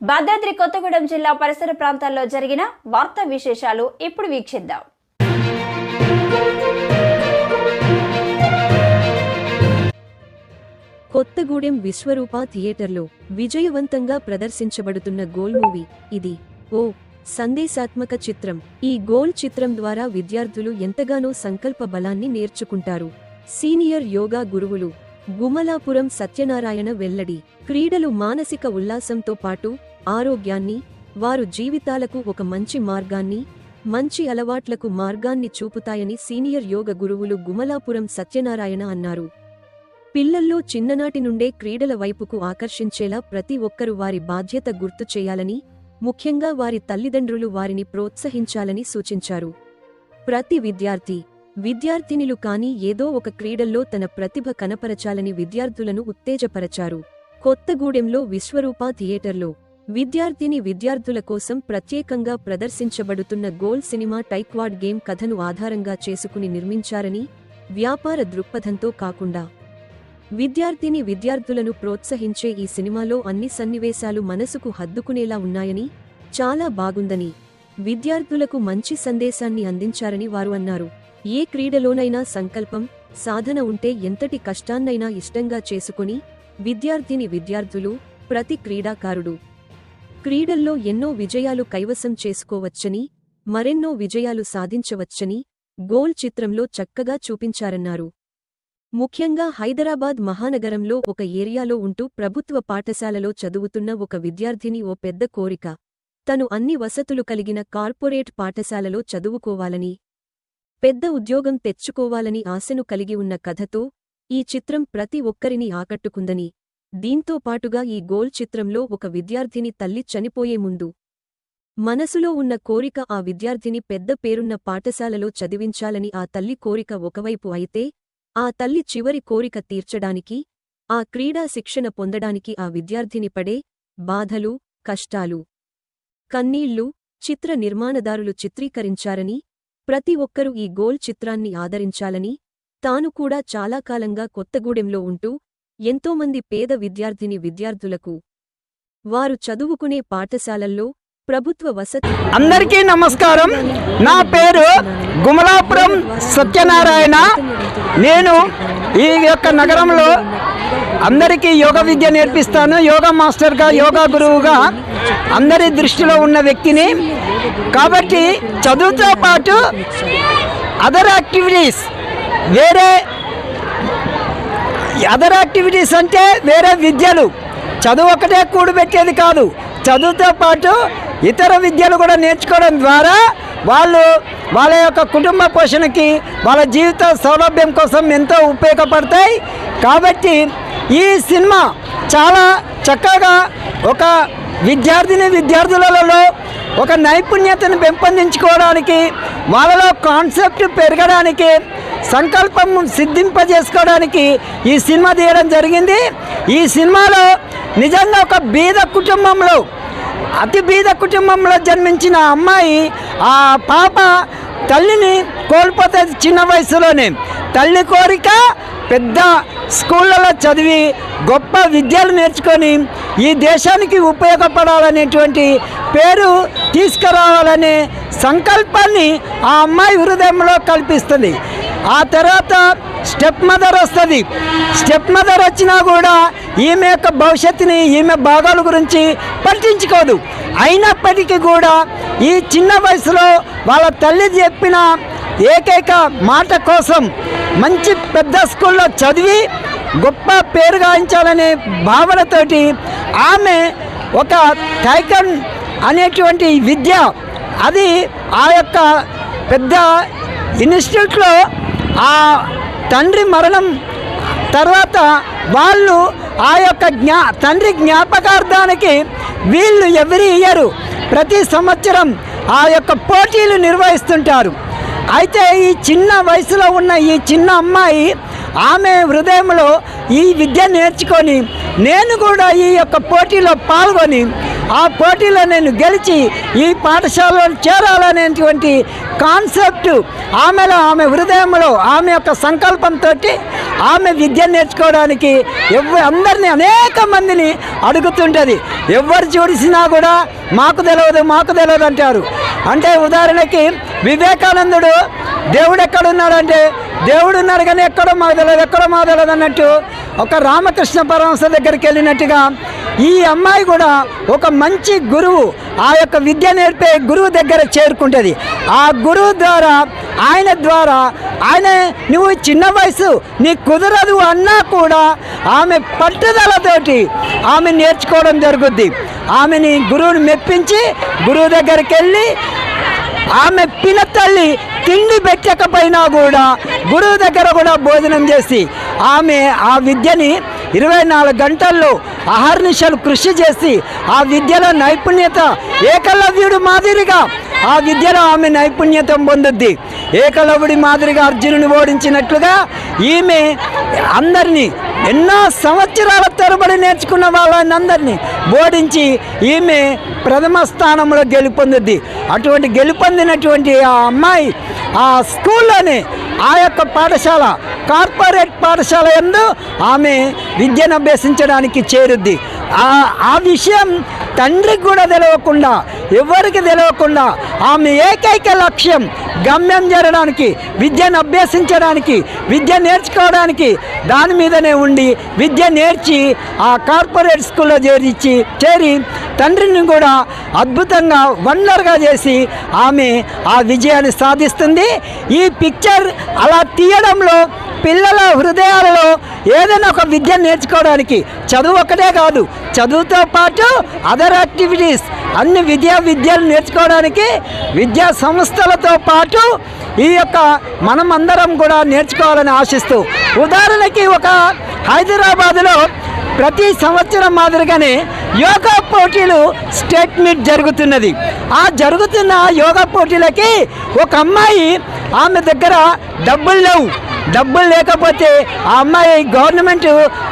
భద్రాద్రి కొత్తగూడెం జిల్లా పరిసర ప్రాంతాల్లో జరిగిన వార్తా విశేషాలు ఇప్పుడు వీక్షిద్దాం. కొత్తగూడెం విశ్వరూప థియేటర్లో విజయవంతంగా ప్రదర్శించబడుతున్న గోల్ మూవీ ఇది. ఓ సందేశాత్మక చిత్రం. ఈ గోల్ చిత్రం ద్వారా విద్యార్థులు ఎంతగానో సంకల్ప బలాన్ని నేర్చుకుంటారు. సీనియర్ యోగా గురువులు గుమలాపురం సత్యనారాయణ వెల్లడి క్రీడలు మానసిక ఉల్లాసంతో పాటు ఆరోగ్యాన్ని వారు జీవితాలకు ఒక మంచి మార్గాన్ని మంచి అలవాట్లకు మార్గాన్ని చూపుతాయని సీనియర్ యోగ గురువులు గుమలాపురం సత్యనారాయణ అన్నారు. పిల్లల్లో చిన్ననాటి నుండే క్రీడల వైపుకు ఆకర్షించేలా ప్రతి ఒక్కరూ వారి బాధ్యత గుర్తు చేయాలని ముఖ్యంగా వారి తల్లిదండ్రులు వారిని ప్రోత్సహించాలని సూచించారు. ప్రతి విద్యార్థి విద్యార్థినిలు కాని ఏదో ఒక క్రీడల్లో తన ప్రతిభ కనపరచాలని విద్యార్థులను ఉత్తేజపరచారు. కొత్తగూడెంలో విశ్వరూప థియేటర్లో విద్యార్థిని విద్యార్థుల కోసం ప్రత్యేకంగా ప్రదర్శించబడుతున్న గోల్ సినిమా టైక్వాడ్ గేమ్ కథను ఆధారంగా చేసుకుని నిర్మించారని వ్యాపార దృక్పథంతో కాకుండా విద్యార్థిని విద్యార్థులను ప్రోత్సహించే ఈ సినిమాలో అన్ని సన్నివేశాలు మనసుకు హద్దుకునేలా ఉన్నాయని చాలా బాగుందని విద్యార్థులకు మంచి సందేశాన్ని అందించారని వారు అన్నారు. ఏ క్రీడలోనైనా సంకల్పం సాధన ఉంటే ఎంతటి కష్టాన్నైనా ఇష్టంగా చేసుకుని విద్యార్థిని విద్యార్థులు ప్రతి క్రీడాకారుడు క్రీడల్లో ఎన్నో విజయాలు కైవసం చేసుకోవచ్చని మరెన్నో విజయాలు సాధించవచ్చని గోల్ చిత్రంలో చక్కగా చూపించారన్నారు. ముఖ్యంగా హైదరాబాద్ మహానగరంలో ఒక ఏరియాలో ఉంటూ ప్రభుత్వ పాఠశాలలో చదువుతున్న ఒక విద్యార్థిని ఓ పెద్ద కోరిక. తను అన్ని వసతులు కలిగిన కార్పొరేట్ పాఠశాలలో చదువుకోవాలని పెద్ద ఉద్యోగం తెచ్చుకోవాలని ఆశను కలిగి ఉన్న కథతో ఈ చిత్రం ప్రతి ఒక్కరిని ఆకట్టుకుందని. దీంతో పాటుగా ఈ గోల్ చిత్రంలో ఒక విద్యార్థిని తల్లి చనిపోయే ముందు మనసులో ఉన్న కోరిక ఆ విద్యార్థిని పెద్ద పేరున్న పాఠశాలలో చదివించాలని ఆ తల్లి కోరిక ఒకవైపు అయితే ఆ తల్లి చివరి కోరిక తీర్చడానికి ఆ క్రీడా శిక్షణ పొందడానికి ఆ విద్యార్థిని పడే బాధలు కష్టాలు కన్నీళ్ళు చిత్ర నిర్మాణదారులు చిత్రీకరించారని ప్రతి ఒక్కరూ ఈ గోల్ చిత్రాన్ని ఆదరించాలని తాను కూడా చాలా కాలంగా కొత్తగూడెంలో ఉంటూ ఎంతోమంది పేద విద్యార్థిని విద్యార్థులకు వారు చదువుకునే పాఠశాలల్లో ప్రభుత్వ వసతి అందరికీ నమస్కారం. నా పేరు గుమలాపురం సత్యనారాయణ. నేను ఈ యొక్క నగరంలో అందరికీ యోగ విద్య నేర్పిస్తాను. యోగా మాస్టర్గా యోగా గురువుగా అందరి దృష్టిలో ఉన్న వ్యక్తిని. కాబట్టి చదువుతో పాటు అదర్ యాక్టివిటీస్ వేరే అదర్ యాక్టివిటీస్ అంటే వేరే విద్యలు. చదువు ఒకటే కూడబెట్టేది కాదు. చదువుతో పాటు ఇతర విద్యలు కూడా నేర్చుకోవడం ద్వారా వాళ్ళు వాళ్ళ యొక్క కుటుంబ పోషణకి వాళ్ళ జీవిత సౌలభ్యం కోసం ఎంతో ఉపయోగపడతాయి. కాబట్టి ఈ సినిమా చాలా చక్కగా ఒక విద్యార్థిని విద్యార్థులలో ఒక నైపుణ్యతను పెంపొందించుకోవడానికి వాళ్ళలో కాన్సెప్ట్ పెరగడానికి సంకల్పం సిద్ధింపజేసుకోవడానికి ఈ సినిమా తీయడం జరిగింది. ఈ సినిమాలో నిజంగా ఒక బీద కుటుంబంలో అతి బీద కుటుంబంలో జన్మించిన అమ్మాయి ఆ పాప తల్లిని కోల్పోతుంది చిన్న వయసులోనే. తల్లి కోరిక పెద్ద స్కూళ్ళలో చదివి గొప్ప విద్యలు నేర్చుకొని ఈ దేశానికి ఉపయోగపడాలనేటువంటి పేరు తీసుకురావాలనే సంకల్పాన్ని ఆ అమ్మాయి హృదయంలో కల్పిస్తుంది. ఆ తర్వాత స్టెప్ మదర్ వస్తుంది. స్టెప్ మదర్ వచ్చినా కూడా ఈమె యొక్క భవిష్యత్తుని ఈమె భాగాల గురించి పట్టించుకోదు. అయినప్పటికీ కూడా ఈ చిన్న వయసులో వాళ్ళ తల్లి చెప్పిన ఏకైక మాట కోసం మంచి పెద్ద స్కూల్లో చదివి గొప్ప పేరు గాయించాలనే భావనతోటి ఆమె ఒక టైకన్ అనేటువంటి విద్య అది ఆ యొక్క పెద్ద ఇన్స్టిట్యూట్లో ఆ తండ్రి మరణం తర్వాత వాళ్ళు ఆ యొక్క జ్ఞా తండ్రి జ్ఞాపకార్థానికి వీళ్ళు ఎవరి ఇయ్యరు. ప్రతి సంవత్సరం ఆ యొక్క పోటీలు నిర్వహిస్తుంటారు. అయితే ఈ చిన్న వయసులో ఉన్న ఈ చిన్న అమ్మాయి ఆమె హృదయంలో ఈ విద్య నేర్చుకొని నేను కూడా ఈ యొక్క పోటీలో పాల్గొని ఆ పోటీలో నేను గెలిచి ఈ పాఠశాలలో చేరాలనేటువంటి కాన్సెప్ట్ ఆమెలో ఆమె హృదయంలో ఆమె యొక్క సంకల్పంతో ఆమె విద్య నేర్చుకోవడానికి ఎవ అందరినీ అనేక మందిని అడుగుతుంటుంది. ఎవరు చూసినా కూడా మాకు తెలియదు మాకు తెలియదు అంటారు. అంటే ఉదాహరణకి వివేకానందుడు దేవుడు ఎక్కడున్నాడంటే దేవుడు ఉన్నాడు కానీ ఎక్కడో మాదలేదు ఎక్కడో మాదలేదు అన్నట్టు ఒక రామకృష్ణ పరమహంస దగ్గరికి వెళ్ళినట్టుగా ఈ అమ్మాయి కూడా ఒక మంచి గురువు. ఆ యొక్క విద్య నేర్పే గురువు దగ్గర చేరుకుంటుంది. ఆ గురువు ద్వారా ఆయన ద్వారా ఆయన నువ్వు చిన్న వయసు నీ కుదరదు అన్నా కూడా ఆమె పట్టుదలతోటి ఆమె నేర్చుకోవడం జరుగుద్ది. ఆమెని గురువుని మెప్పించి గురువు దగ్గరికి వెళ్ళి ఆమె పినతల్లి తిండి పెట్టకపోయినా కూడా గురువు దగ్గర కూడా భోజనం చేసి ఆమె ఆ విద్యని ఇరవై నాలుగు గంటల్లో అహర్నిశలు కృషి చేసి ఆ విద్యలో నైపుణ్యత ఏకలవ్యుడు మాదిరిగా ఆ విద్యలో ఆమె నైపుణ్యత పొందుద్ది. ఏకలవ్యుడి మాదిరిగా అర్జునుని ఓడించినట్లుగా ఈమె అందరినీ ఎన్నో సంవత్సరాల తరబడి నేర్చుకున్న వాళ్ళని అందరినీ ఓడించి ఈమె ప్రథమ స్థానంలో గెలుపొందుద్ది. అటువంటి గెలుపొందినటువంటి ఆ అమ్మాయి ఆ స్కూల్లోనే ఆ యొక్క పాఠశాల కార్పొరేట్ పాఠశాల ఎందు ఆమె విద్యను అభ్యసించడానికి చేరుద్ది. ఆ ఆ విషయం తండ్రికి కూడా తెలియకుండా ఎవరికి తెలియకుండా ఆమె ఏకైక లక్ష్యం గమ్యం చేరడానికి విద్యను అభ్యసించడానికి విద్య నేర్చుకోవడానికి దాని మీదనే ఉండి విద్య నేర్చి ఆ కార్పొరేట్ స్కూల్లో చేర్చి చేరి తండ్రిని కూడా అద్భుతంగా వండర్గా చేసి ఆమె ఆ విజయాన్ని సాధిస్తుంది. ఈ పిక్చర్ అలా తీయడంలో పిల్లల హృదయాలలో ఏదైనా ఒక విద్య నేర్చుకోవడానికి చదువు ఒకటే కాదు చదువుతో పాటు అదర్ యాక్టివిటీస్ అన్ని విద్యా విద్యలు నేర్చుకోవడానికి విద్యా సంస్థలతో పాటు ఈ యొక్క మనం అందరం కూడా నేర్చుకోవాలని ఆశిస్తూ ఉదాహరణకి ఒక హైదరాబాదులో ప్రతి సంవత్సరం మాదిరిగానే యోగా పోటీలు స్టేట్ మీట్ జరుగుతున్నది. ఆ జరుగుతున్న యోగా పోటీలకి ఒక అమ్మాయి ఆమె దగ్గర డబ్బులు లేవు. డబ్బులు లేకపోతే ఆ అమ్మాయి గవర్నమెంట్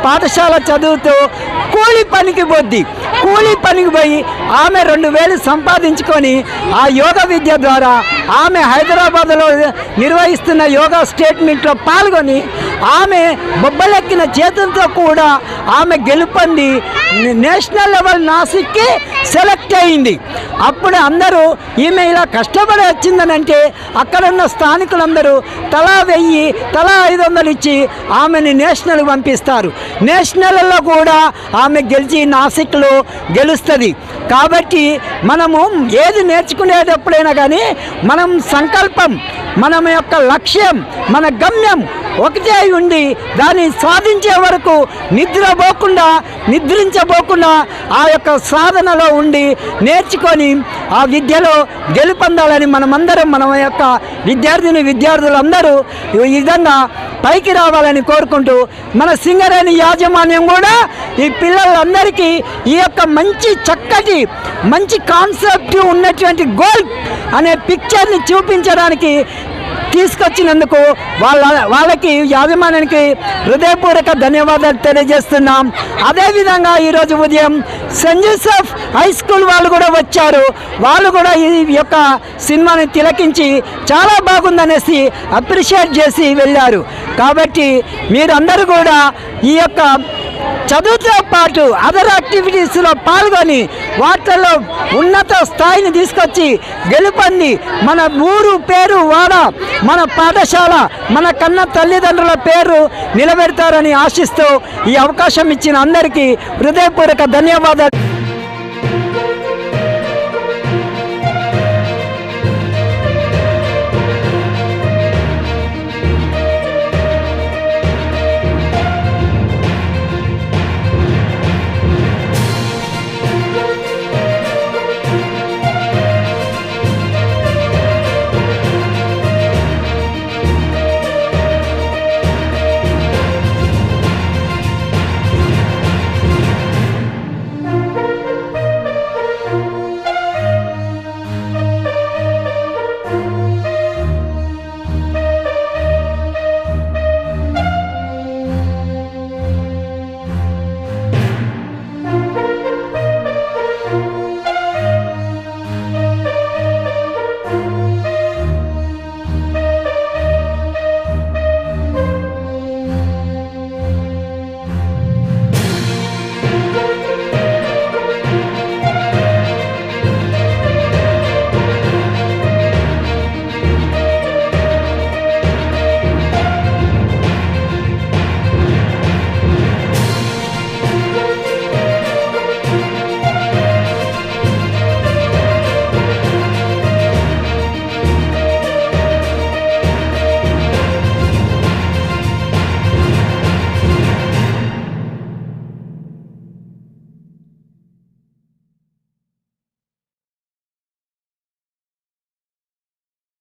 పాఠశాల చదువుతూ కూలి పనికి పోద్ది. కూలి పనికి పోయి ఆమె రెండు వేలు సంపాదించుకొని ఆ యోగ విద్య ద్వారా ఆమె హైదరాబాద్లో నిర్వహిస్తున్న యోగా స్టేట్మెంట్లో పాల్గొని ఆమె బొబ్బలెక్కిన చేతులతో కూడా ఆమె గెలుపొంది నేషనల్ లెవెల్ నాసిక్కి సెలెక్ట్ అయింది. అప్పుడు అందరూ ఈమె ఇలా కష్టపడి వచ్చిందనంటే అక్కడున్న స్థానికులందరూ తలా వెయ్యి తలా ఐదు వందలు ఇచ్చి ఆమెని నేషనల్ పంపిస్తారు. నేషనల్లో కూడా ఆమె గెలిచి నాసిక్లో గెలుస్తుంది. కాబట్టి మనము ఏది నేర్చుకునేటప్పుడైనా కానీ మనం సంకల్పం మన యొక్క లక్ష్యం మన గమ్యం ఒకటే అయి ఉండి దాన్ని సాధించే వరకు నిద్రపోకుండా నిద్రించబోకుండా ఆ యొక్క సాధనలో ఉండి నేర్చుకొని ఆ విద్యలో గెలుపొందాలని మనమందరం మన యొక్క విద్యార్థిని విద్యార్థులందరూ ఈ విధంగా పైకి రావాలని కోరుకుంటూ మన సింగరేణి యాజమాన్యం కూడా ఈ పిల్లలందరికీ ఈ యొక్క మంచి చక్కటి మంచి కాన్సెప్ట్ ఉన్నటువంటి గోల్ అనే పిక్చర్ని చూపించడానికి తీసుకొచ్చినందుకు వాళ్ళ వాళ్ళకి యాజమాన్యానికి హృదయపూర్వక ధన్యవాదాలు తెలియజేస్తున్నాం. అదేవిధంగా ఈరోజు ఉదయం సెంట్ జోసెఫ్ హై స్కూల్ వాళ్ళు కూడా వచ్చారు. వాళ్ళు కూడా ఈ యొక్క సినిమాని తిలకించి చాలా బాగుందనేసి అప్రిషియేట్ చేసి వెళ్ళారు. కాబట్టి మీరందరూ కూడా ఈ యొక్క చదువుతో పాటు అదర్ యాక్టివిటీస్లో పాల్గొని వాటిలో ఉన్నత స్థాయిని తీసుకొచ్చి గెలుపొంది మన ఊరు పేరు వాడ మన పాఠశాల మన కన్న తల్లిదండ్రుల పేరు నిలబెడతారని ఆశిస్తూ ఈ అవకాశం ఇచ్చిన అందరికీ హృదయపూర్వక ధన్యవాదాలు.